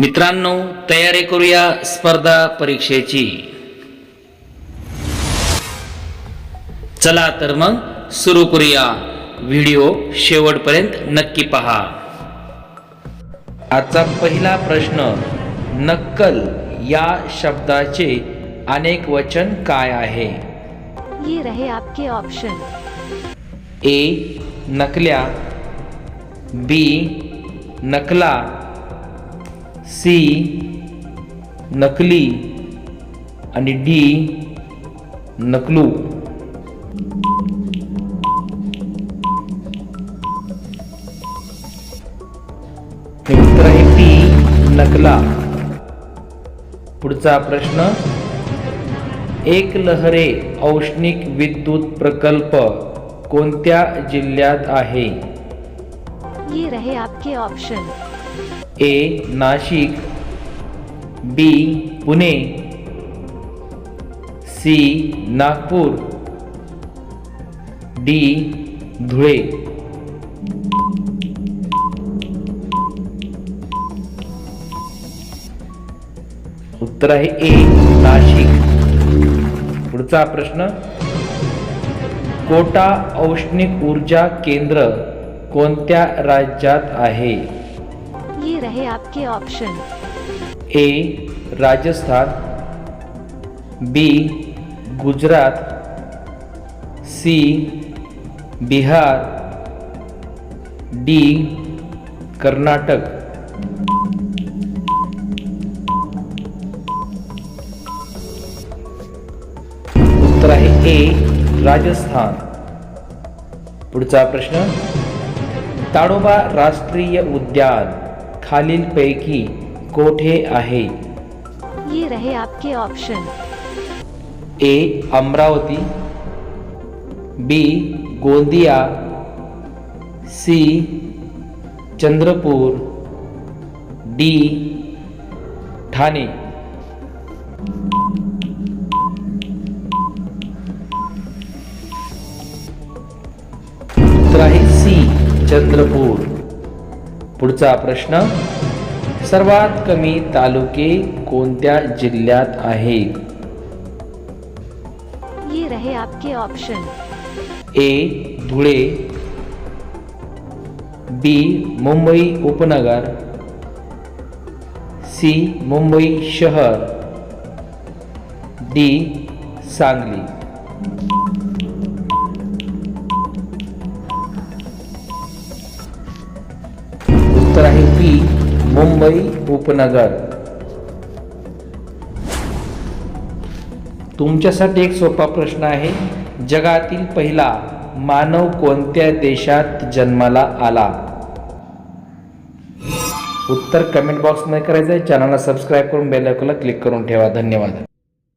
मित्रांनो तयारी करूया स्पर्धा परीक्षेची. चला तर मग सुरू करूया. व्हिडिओ शेवटपर्यंत नक्की पहा. आजचा पहिला प्रश्न नक्कल या शब्दाचे अनेक वचन काय आहे? ये रहे आपके ऑप्शन ए नकल्या. बी नकला. सी नकली आणि डी नकलू. उत्तर आहे टी नकला. पुढचा प्रश्न एक लहरे औष्णिक विद्युत प्रकल्प कोणत्या जिल्ह्यात आहे? ये रहे आपके option A Nashik. B Pune. C Nagpur. D Dhule. उत्तर आहे ए नाशिक. पुढचा प्रश्न. कोटा औष्णिक ऊर्जा केंद्र कोणत्या राज्यात आहे? रहे आपके option A Rajasthan. B Gujarat. C Bihar. D Karnataka. उत्तर आहे ए राजस्थान. पुढचा प्रश्न. ताडोबा राष्ट्रीय उद्यान. खालीलपैकी कोठे आहे? ये रहे आपके option A Amravati. B Gondia. C Chandrapur. D Thane. उत्तर आहे सी चंद्रपूर. पुढचा प्रश्न सर्वात कमी तालुके कोणत्या जिल्ह्यात आहेत ये रहे आपके option A Dhule B Mumbai उपनगर सी मुंबई शहर डी सांगली. मुंबई उपनगर. तुमच्यासाठी एक सोपा प्रश्न आहे. जगातील पहिला मानव कोणत्या देशात जन्माला आला? उत्तर कमेंट बॉक्समध्ये करायचं आहे चॅनलला सबस्क्राईब करून बेल क्लिक करून ठेवा. धन्यवाद.